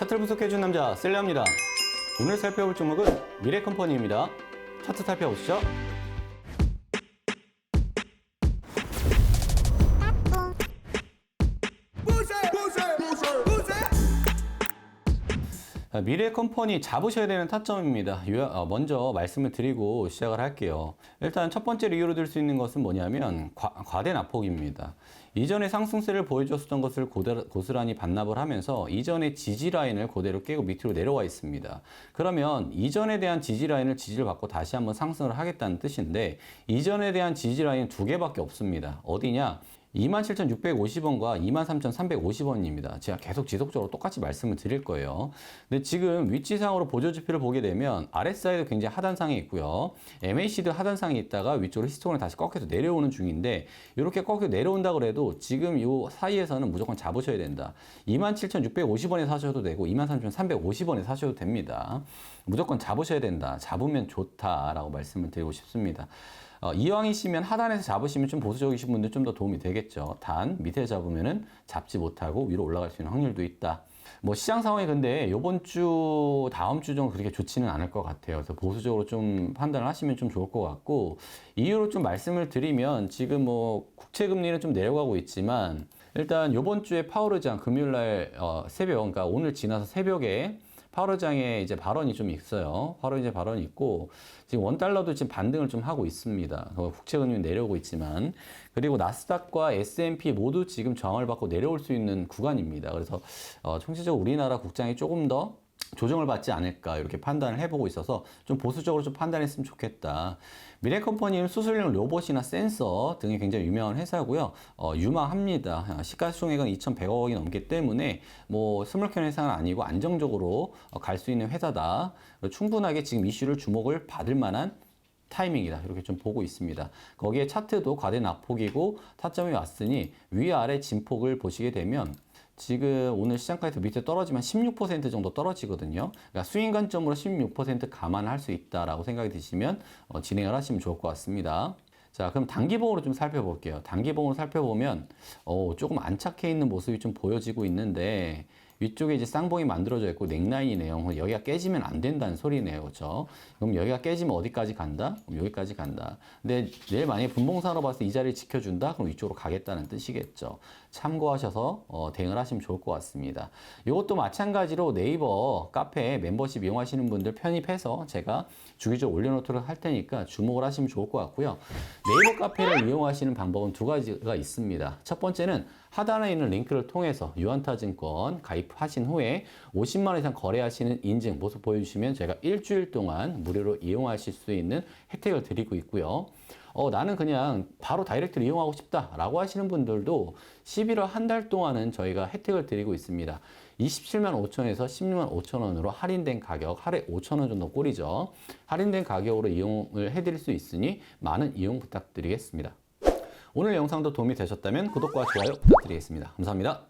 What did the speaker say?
차트를 분석해준 남자 셀레입니다. 오늘 살펴볼 종목은 미래컴퍼니입니다. 차트 살펴보시죠. 미래 컴퍼니 잡으셔야 되는 타점입니다. 어, 먼저 말씀을 드리고 시작을 할게요. 일단 첫 번째 이유로 들 수 있는 것은 뭐냐면 과, 대 납폭입니다. 이전에 상승세를 보여줬었던 것을 고스란히 반납을 하면서 이전의 지지 라인을 그대로 깨고 밑으로 내려와 있습니다. 그러면 이전에 대한 지지 라인을 지지를 받고 다시 한번 상승을 하겠다는 뜻인데 이전에 대한 지지 라인 두 개밖에 없습니다. 어디냐? 27,650원과 23,350원입니다. 제가 계속 지속적으로 똑같이 말씀을 드릴 거예요. 근데 지금 위치상으로 보조지표를 보게 되면 RSI도 굉장히 하단상에 있고요. MAC도 하단상에 있다가 위쪽으로 히스토그램 다시 꺾여서 내려오는 중인데 이렇게 꺾여 내려온다 그래도 지금 이 사이에서는 무조건 잡으셔야 된다. 27,650원에 사셔도 되고 23,350원에 사셔도 됩니다. 무조건 잡으셔야 된다. 잡으면 좋다라고 말씀을 드리고 싶습니다. 어, 이왕이시면 하단에서 잡으시면 좀 보수적이신 분들 좀 더 도움이 되겠죠. 단 밑에 잡으면은 잡지 못하고 위로 올라갈 수 있는 확률도 있다. 뭐 시장 상황이 근데 이번 주 다음 주 정도 그렇게 좋지는 않을 것 같아요. 그래서 보수적으로 좀 판단을 하시면 좀 좋을 것 같고 이유로 좀 말씀을 드리면 지금 뭐 국채 금리는 좀 내려가고 있지만 일단 이번 주에 파워르장 금요일 날 어, 새벽 그러니까 오늘 지나서 새벽에 파워장에 이제 발언이 좀 있어요. 바로 이제 발언이 있고 지금 원 달러도 지금 반등을 좀 하고 있습니다. 어, 국채 금리 내려오고 있지만 그리고 나스닥과 S&P 모두 지금 저항을 받고 내려올 수 있는 구간입니다. 그래서 어, 총체적으로 우리나라 국장이 조금 더 조정을 받지 않을까 이렇게 판단을 해보고 있어서 좀 보수적으로 좀 판단했으면 좋겠다. 미래컴퍼니는 수술용 로봇이나 센서 등이 굉장히 유명한 회사고요. 어, 유망합니다. 시가총액은 2,100억 원이 넘기 때문에 뭐 스물캔 회사는 아니고 안정적으로 어, 갈수 있는 회사다. 충분하게 지금 이슈를 주목을 받을 만한 타이밍이다. 이렇게 좀 보고 있습니다. 거기에 차트도 과대 낙폭이고 타점이 왔으니 위아래 진폭을 보시게 되면 지금 오늘 시장가에서 밑에 떨어지면 16% 정도 떨어지거든요. 그러니까 수익 관점으로 16% 감안할 수 있다라고 생각이 드시면 어, 진행을 하시면 좋을 것 같습니다. 자, 그럼 단기봉으로 좀 살펴볼게요. 단기봉으로 살펴보면 어, 조금 안착해 있는 모습이 좀 보여지고 있는데 위쪽에 이제 쌍봉이 만들어져 있고 넥라인이네요. 여기가 깨지면 안 된다는 소리네요. 그렇죠? 그럼 여기가 깨지면 어디까지 간다? 그럼 여기까지 간다. 근데 내일 만약에 분봉사로 때이 자리를 지켜준다? 그럼 이쪽으로 가겠다는 뜻이겠죠. 참고하셔서 어, 대응을 하시면 좋을 것 같습니다. 이것도 마찬가지로 네이버 카페 멤버십 이용하시는 분들 편입해서 제가 주기적으로 올려놓도록 할 테니까 주목을 하시면 좋을 것 같고요. 네이버 카페를 이용하시는 방법은 두 가지가 있습니다. 첫 번째는 하단에 있는 링크를 통해서 유한타증권 가입 하신 후에 50만 원 이상 거래하시는 인증 모습 보여주시면 제가 일주일 동안 무료로 이용하실 수 있는 혜택을 드리고 있고요. 어, 나는 그냥 바로 다이렉트를 이용하고 싶다라고 하시는 분들도 11월 한 달 동안은 저희가 혜택을 드리고 있습니다. 27만 5천에서 16만 5천 원으로 할인된 가격, 하루에 5천 원 정도 꼴이죠. 할인된 가격으로 이용을 해드릴 수 있으니 많은 이용 부탁드리겠습니다. 오늘 영상도 도움이 되셨다면 구독과 좋아요 부탁드리겠습니다. 감사합니다.